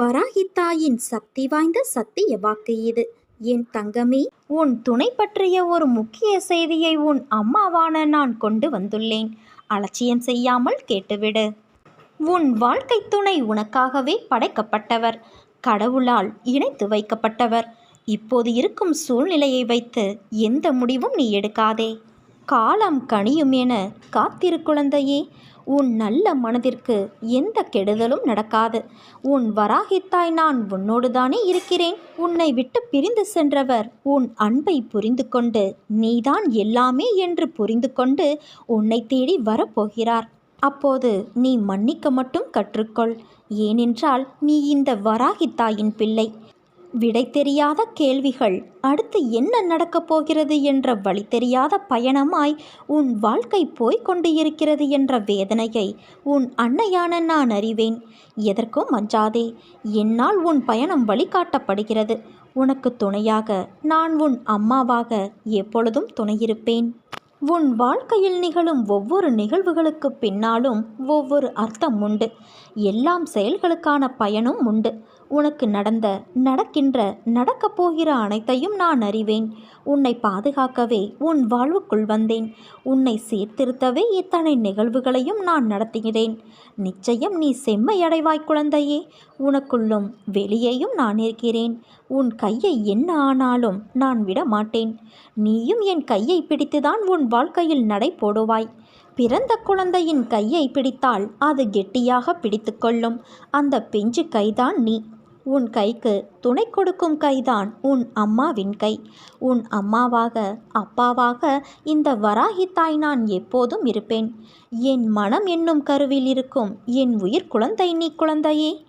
வராகித்தாயின் சக்தி வாய்ந்த சத்திய வாக்கு இது. என் தங்கமே உன் துணை பற்றிய ஒரு முக்கிய செய்தியை உன் அம்மாவான நான் கொண்டு வந்துள்ளேன். அலட்சியம் செய்யாமல் கேட்டுவிடு. உன் வாழ்க்கை துணை உனக்காகவே படைக்கப்பட்டவர். கடவுளால் இணைத்து வைக்கப்பட்டவர். இப்போது இருக்கும் சூழ்நிலையை வைத்து எந்த முடிவும் நீ எடுக்காதே. காலம் கனியும் என காத்திரு குழந்தையே உன் நல்ல மனதிற்கு எந்த கெடுதலும் நடக்காது. உன் வராகித்தாய் நான் உன்னோடுதானே இருக்கிறேன். உன்னை விட்டு பிரிந்து சென்றவர் உன் அன்பை புரிந்து கொண்டு நீதான் எல்லாமே என்று புரிந்து கொண்டு உன்னை தேடி வரப்போகிறார். அப்போது நீ மன்னிக்க மட்டும் கற்றுக்கொள். ஏனென்றால் நீ இந்த வராகித்தாயின் பிள்ளை. விடை தெரியாத கேள்விகள் அடுத்து என்ன நடக்கப் போகிறது என்ற வழி தெரியாத பயணமாய் உன் வாழ்க்கை போய்க் கொண்டு இருக்கிறது என்ற வேதனையை உன் அன்னையான நான் அறிவேன். எதற்கும் அஞ்சாதே என்னால் உன் பயணம் வழிகாட்டப்படுகிறது. உனக்கு துணையாக நான் உன் அம்மாவாக எப்பொழுதும் துணையிருப்பேன். உன் வாழ்க்கையில் நிகழும் ஒவ்வொரு நிகழ்வுகளுக்கு பின்னாலும் ஒவ்வொரு அர்த்தம் உண்டு. எல்லாம் செயல்களுக்கான பயனும் உண்டு. உனக்கு நடந்த நடக்கின்ற நடக்கப் போகிற அனைத்தையும் நான் அறிவேன். உன்னை பாதுகாக்கவே உன் வாழ்வுக்குள் வந்தேன். உன்னை சீர்திருத்தவே இத்தனை நிகழ்வுகளையும் நான் நடத்துகிறேன். நிச்சயம் நீ செம்மையடைவாய் குழந்தையே. உனக்குள்ளும் வெளியேயும் நான் இருக்கிறேன். உன் கையை என்ன ஆனாலும் நான் விட மாட்டேன் நீயும் என் கையை பிடித்துதான் உன் வாழ்க்கையில் நடை போடுவாய். பிறந்த குழந்தையின் கையை பிடித்தால் அது கெட்டியாக பிடித்துக்கொள்ளும் அந்த பெஞ்சு கைதான் நீ. உன் கைக்கு துணை கொடுக்கும் கைதான் உன் அம்மாவின் கை. உன் அம்மாவாக அப்பாவாக இந்த வராகி தாய் நான் எப்போதும் இருப்பேன். என் மனம் என்னும் கருவில் இருக்கும் என் உயிர் குழந்தை நீ குழந்தையே.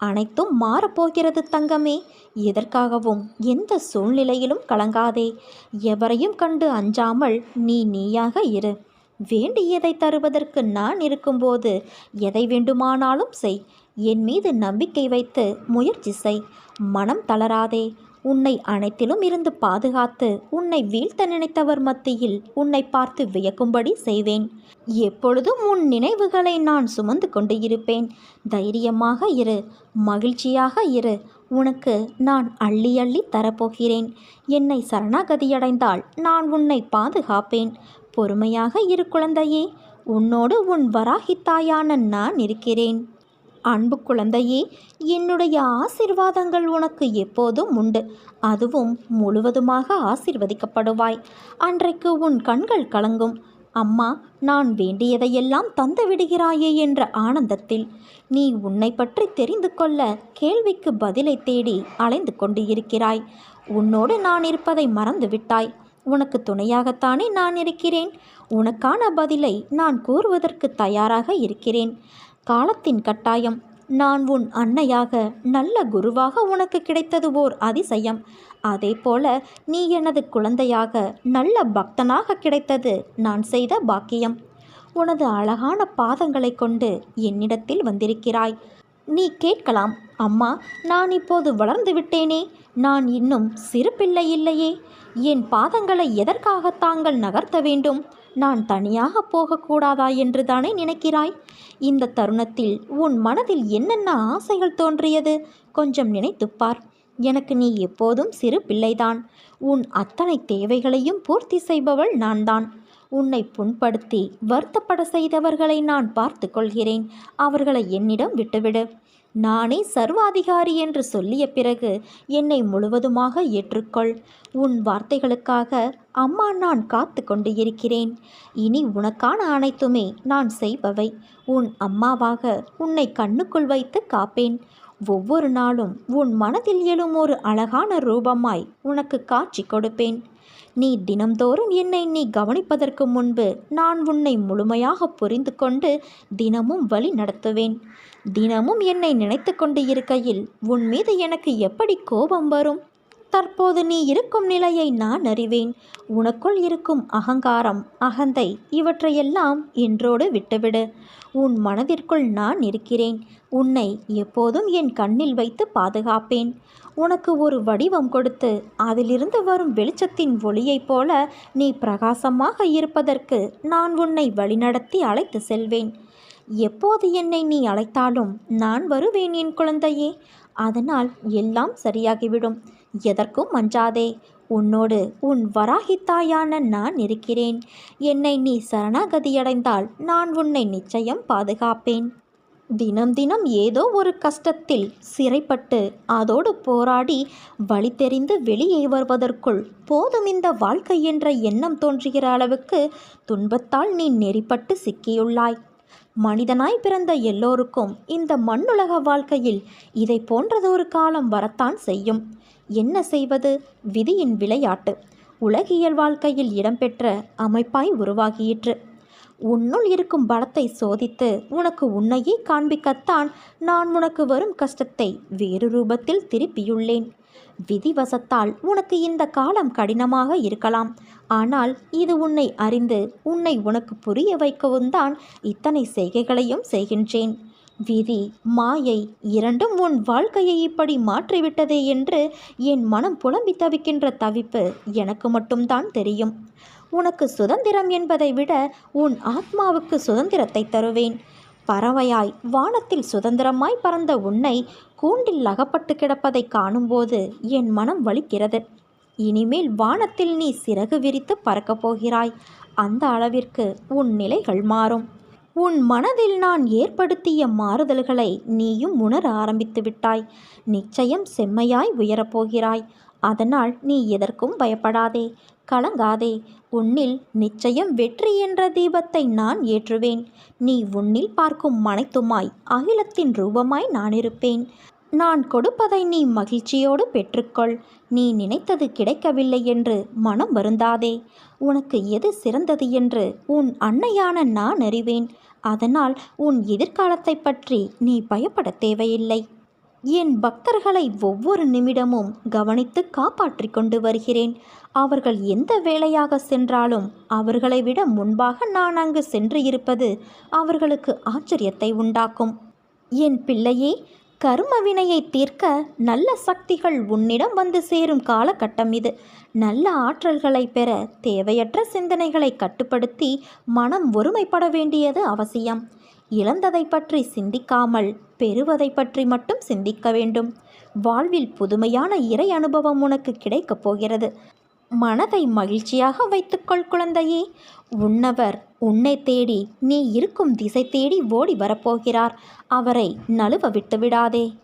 அனைத்தும் மாறப்போகிறது தங்கமே. எதற்காகவும் எந்த சூழ்நிலையிலும் கலங்காதே. எவரையும் கண்டு அஞ்சாமல் நீ நீயாக இரு. வேண்டியதை தருவதற்கு நான் இருக்கும்போது எதை வேண்டுமானாலும் செய். என் மீது நம்பிக்கை வைத்து முயற்சி செய். மனம் தளராதே. உன்னை அனைத்திலும் இருந்து பாதுகாத்து உன்னை வீழ்த்த நினைத்தவர் மத்தியில் உன்னை பார்த்து வியக்கும்படி செய்வேன். எப்பொழுதும் உன் நினைவுகளை நான் சுமந்து கொண்டு இருப்பேன். தைரியமாக இரு மகிழ்ச்சியாக இரு. உனக்கு நான் அள்ளி அள்ளி தரப்போகிறேன். என்னை சரணாகதியடைந்தால் நான் உன்னை பாதுகாப்பேன். பொறுமையாக இரு குழந்தையே உன்னோடு உன் வராகித்தாயான நான் இருக்கிறேன். அன்பு குழந்தையே என்னுடைய ஆசிர்வாதங்கள் உனக்கு எப்போதும் உண்டு. அதுவும் முழுவதுமாக ஆசிர்வதிக்கப்படுவாய். அன்றைக்கு உன் கண்கள் கலங்கும். அம்மா நான் வேண்டியதையெல்லாம் தந்து விடுகிறாயே என்ற ஆனந்தத்தில் நீ உன்னை பற்றி தெரிந்து கொள்ள கேள்விக்கு பதிலை தேடி அலைந்து கொண்டு இருக்கிறாய் உன்னோடு நான் இருப்பதை மறந்து விட்டாய். உனக்கு துணையாகத்தானே நான் இருக்கிறேன். உனக்கான பதிலை நான் கூறுவதற்கு தயாராக இருக்கிறேன். காலத்தின் கட்டாயம். நான் உன் அன்னையாக நல்ல குருவாக உனக்கு கிடைத்தது ஓர் அதிசயம். அதே போல நீ எனது குழந்தையாக நல்ல பக்தனாக கிடைத்தது நான் செய்த பாக்கியம். உனது அழகான பாதங்களை கொண்டு என்னிடத்தில் வந்திருக்கிறாய். நீ கேட்கலாம் அம்மா நான் இப்போது வளர்ந்து விட்டேனே. நான் இன்னும் சிறு பிள்ளை இல்லையே. என் பாதங்களை எதற்காக தாங்கள் நகர்த்த வேண்டும்? நான் தனியாக போகக்கூடாதா என்று தானே நினைக்கிறாய்? இந்த தருணத்தில் உன் மனதில் என்னென்ன ஆசைகள் தோன்றியது? கொஞ்சம் நினைத்துப்பார் எனக்கு நீ எப்போதும் சிறு பிள்ளைதான். உன் அத்தனை தேவைகளையும் பூர்த்தி செய்பவள் நான்தான். உன்னை புண்படுத்தி வருத்தப்பட செய்தவர்களை நான் பார்த்து கொள்கிறேன். அவர்களை என்னிடம் விட்டுவிடு. நானே சர்வாதிகாரி என்று சொல்லிய பிறகு என்னை முழுவதுமாக ஏற்றுக்கொள். உன் வார்த்தைகளுக்காக அம்மா நான் காத்து கொண்டு இருக்கிறேன். இனி உனக்கான அனைத்துமே நான் செய்பவை. உன் அம்மாவாக உன்னை கண்ணுக்குள் வைத்து காப்பேன். ஒவ்வொரு நாளும் உன் மனதில் எழும் ஒரு அழகான ரூபமாய் உனக்கு காட்சி கொடுப்பேன். நீ தினம்தோறும் என்னை நீ கவனிப்பதற்கு முன்பு நான் உன்னை முழுமையாக புரிந்து கொண்டு தினமும் வழி நடத்துவேன். தினமும் என்னை நினைத்து கொண்டு இருக்கையில் உன் மீது எனக்கு எப்படி கோபம் வரும்? தற்போது நீ இருக்கும் நிலையை நான் அறிவேன். உனக்குள் இருக்கும் அகங்காரம் அகந்தை இவற்றையெல்லாம் இன்றோடு விட்டுவிடு. உன் மனதிற்குள் நான் இருக்கிறேன். உன்னை எப்போதும் என் கண்ணில் வைத்து பாதுகாப்பேன். உனக்கு ஒரு வடிவம் கொடுத்து அதிலிருந்து வரும் வெளிச்சத்தின் ஒளியைப் போல நீ பிரகாசமாக இருப்பதற்கு நான் உன்னை வழிநடத்தி அழைத்து செல்வேன். எப்போது என்னை நீ அழைத்தாலும் நான் வருவேன் என் குழந்தையே. அதனால் எல்லாம் சரியாகிவிடும். எதற்கும் அஞ்சாதே உன்னோடு உன் வராகித்தாயான நான் இருக்கிறேன். என்னை நீ சரணாகதியடைந்தால் நான் உன்னை நிச்சயம் பாதுகாப்பேன். தினம் தினம் ஏதோ ஒரு கஷ்டத்தில் சிறைப்பட்டு அதோடு போராடி வழி தெரிந்து வெளியே வருவதற்குள் போதும் இந்த வாழ்க்கை என்ற எண்ணம் தோன்றுகிற அளவுக்கு துன்பத்தால் நீ நெறிப்பட்டு சிக்கியுள்ளாய். மனிதனாய் பிறந்த எல்லோருக்கும் இந்த மண்ணுலக வாழ்க்கையில் இதை போன்றதொரு காலம் வரத்தான் செய்யும். என்ன செய்வது? விதியின் விளையாட்டு. உலகியல் வாழ்க்கையில் இடம்பெற்ற அமைப்பாய் உருவாகியிற்று. உன்னுள் இருக்கும் பலத்தை சோதித்து உனக்கு உன்னையே காண்பிக்கத்தான் நான் உனக்கு வரும் கஷ்டத்தை வேறு ரூபத்தில் திருப்பியுள்ளேன். விதிவசத்தால் உனக்கு இந்த காலம் கடினமாக இருக்கலாம். ஆனால் இது உன்னை அறிந்து உன்னை உனக்கு புரிய வைக்கவும் தான் இத்தனை செய்கைகளையும் செய்கின்றேன். விதி மாயை இரண்டும் உன் வாழ்க்கையை இப்படி மாற்றிவிட்டதே என்று என் மனம் புலம்பி தவிக்கின்ற தவிப்பு எனக்கு மட்டும்தான் தெரியும். உனக்கு சுதந்திரம் என்பதை விட உன் ஆத்மாவுக்கு சுதந்திரத்தை தருவேன். பறவையாய் வானத்தில் சுதந்திரமாய் பறந்த உன்னை கூண்டில் அகப்பட்டு கிடப்பதை காணும்போது என் மனம் வலிக்கிறது. இனிமேல் வானத்தில் நீ சிறகு விரித்து பறக்கப் போகிறாய். அந்த அளவிற்கு உன் நிலைகள் மாறும். உன் மனதில் நான் ஏற்படுத்திய மாறுதல்களை நீயும் உணர ஆரம்பித்து விட்டாய். நிச்சயம் செம்மையாய் உயரப்போகிறாய். அதனால் நீ எதற்கும் பயப்படாதே. கலங்காதே. உன்னில் நிச்சயம் வெற்றி என்ற தீபத்தை நான் ஏற்றுவேன். நீ உன்னில் பார்க்கும் மனைத்துமாய் அகிலத்தின் ரூபமாய் நான் இருப்பேன். நான் கொடுப்பதை நீ மகிழ்ச்சியோடு பெற்றுக்கொள். நீ நினைத்தது கிடைக்கவில்லை என்று மனம் வருந்தாதே. உனக்கு எது சிறந்தது என்று உன் அன்னையான நான் அறிவேன். அதனால் உன் எதிர்காலத்தை பற்றி நீ பயப்பட தேவையில்லை. என் பக்தர்களை ஒவ்வொரு நிமிடமும் கவனித்து காப்பாற்றி கொண்டு வருகிறேன். அவர்கள் எந்த வேலையாக சென்றாலும் அவர்களை விட முன்பாக நான் அங்கு சென்று இருப்பது அவர்களுக்கு ஆச்சரியத்தை உண்டாக்கும். என் பிள்ளையே கர்ம வினையை தீர்க்க நல்ல சக்திகள் உன்னிடம் வந்து சேரும் காலகட்டம் இது. நல்ல ஆற்றல்களை பெற தேவையற்ற சிந்தனைகளை கட்டுப்படுத்தி மனம் ஒருமைப்பட வேண்டியது அவசியம். இழந்ததை பற்றி சிந்திக்காமல் பெறுவதை பற்றி மட்டும் சிந்திக்க வேண்டும். வாழ்வில் புதுமையான இறை அனுபவம் உனக்கு கிடைக்கப் போகிறது. மனதை மகிழ்ச்சியாக வைத்துக்கொள் குழந்தையே. உன்னவர் உன்னை தேடி நீ இருக்கும் திசை தேடி ஓடி வரப்போகிறார். அவரை நழுவ விட்டு விடாதே.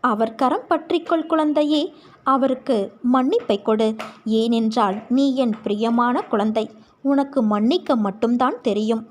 அவர் கரம் பற்றிக்கொள் குழந்தையே. அவருக்கு மன்னிப்பை கொடு. ஏனென்றால் நீ என் பிரியமான குழந்தை. உனக்கு மன்னிக்க மட்டும்தான் தெரியும்.